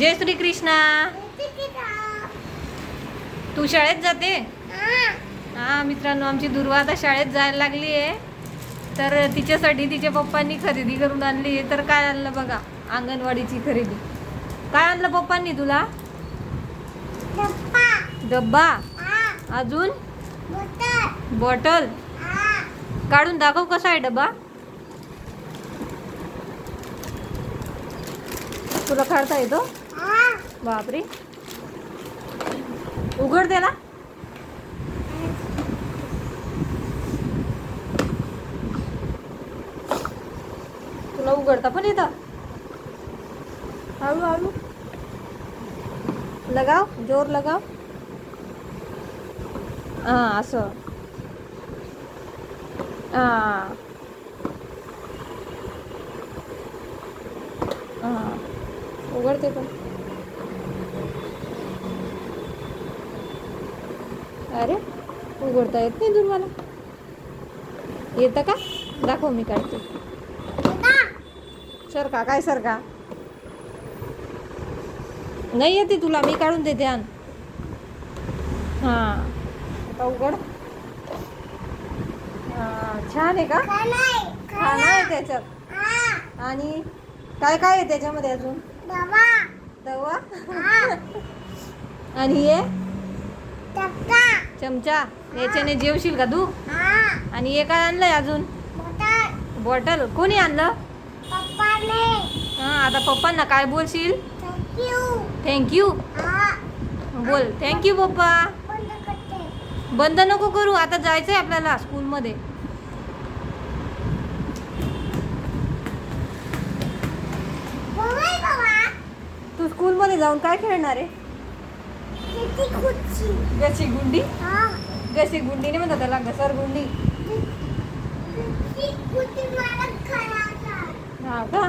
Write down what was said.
जय श्री कृष्णा तू शाळेत जाते? हा मित्रांनो आमची दुर्वा आता शाळेत जायला लागली आहे. तर तिच्यासाठी तिच्या पप्पांनी खरेदी करून आणली आहे. तर काय आणलं बघा अंगणवाडीची खरेदी. काय आणलं पप्पांनी तुला? डब्बा. अजून? बॉटल. काढून दाखव कसा आहे डबा तुला काढता येतो? बापरे. उघड त्याला. तुला उघडता पण येतं. हळू हळू. लगाव जोर लगाव. हा असं. हा. हा. उघडते पण. अरे उघडता येत नाही दुर्वाला येतं का? दाखव मी काढते सर का काय सर का नाही येते तुला मी काढून देते आण. हा. आता उघड. छान आहे का? खाणं आहे त्याच्यात. आणि काय काय आहे त्याच्यामध्ये अजून? दवा? आणि हे? चमचा याच्याने जेवशील का तू? आणि हे काय आणलंय अजून? बॉटल. कोणी आणलं? हा आता पप्पांना काय बोलशील? थँक्यू बोल. थँक्यू पप्पा. बंद नको करू आता जायचंय आपल्याला स्कूलमध्ये. तू स्कूलमध्ये जाऊन काय खेळणार आहे? गशी गुंडी? गशी गुंडी नाही म्हणतात त्याला घसर गुंडी. हा का?